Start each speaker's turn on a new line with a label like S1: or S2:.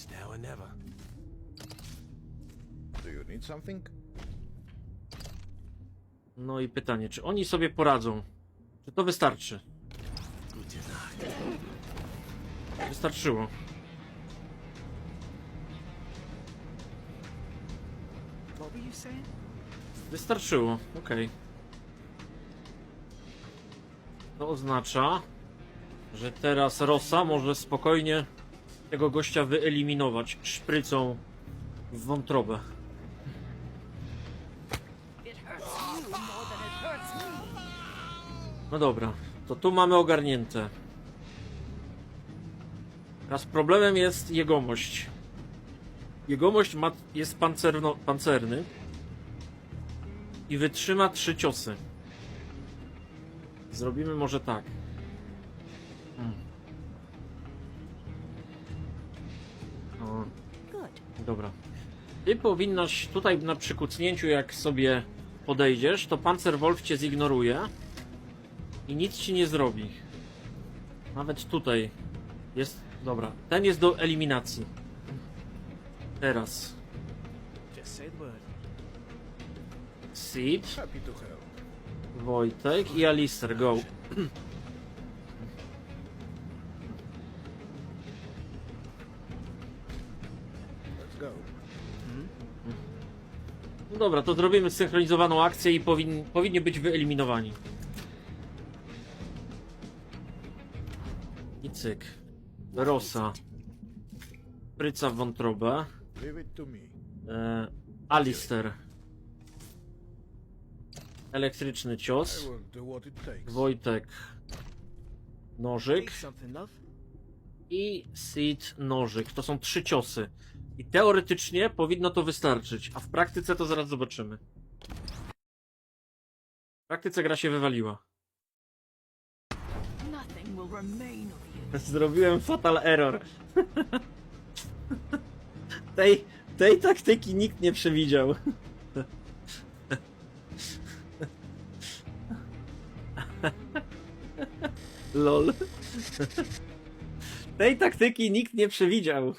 S1: It's now or never.
S2: Do you need something?
S3: No i pytanie, czy oni sobie poradzą? Czy to wystarczy? Wystarczyło.
S4: What were you saying?
S3: Wystarczyło, okej. To oznacza, że teraz Rosa może spokojnie tego gościa wyeliminować szprycą w wątrobę. No dobra, to tu mamy ogarnięte. Teraz problemem jest jegomość. Jegomość ma, jest pancerno, pancerny i wytrzyma trzy ciosy. Zrobimy może tak. Dobra. Ty powinnaś tutaj na przykucnięciu, jak sobie podejdziesz, to Panzerwolf cię zignoruje i nic ci nie zrobi. Nawet tutaj jest. Dobra, ten jest do eliminacji. Teraz.
S2: Help.
S3: Wojtek i Alister, go.
S2: go.
S3: No dobra, to zrobimy synchronizowaną akcję i powin, powinni być wyeliminowani. I cyk. Rosa. Pryca w wątrobę.
S2: Leave it to me.
S3: E, Alister. Elektryczny
S2: I
S3: cios.
S2: will do what it takes.
S3: Wojtek. Nożyk.
S1: Need something, love?
S3: I Seed nożyk. To są trzy ciosy. I teoretycznie powinno to wystarczyć, a w praktyce to zaraz zobaczymy. W praktyce gra się wywaliła. Zrobiłem fatal error. tej, tej taktyki nikt nie przewidział. Lol. Tej taktyki nikt nie przewidział.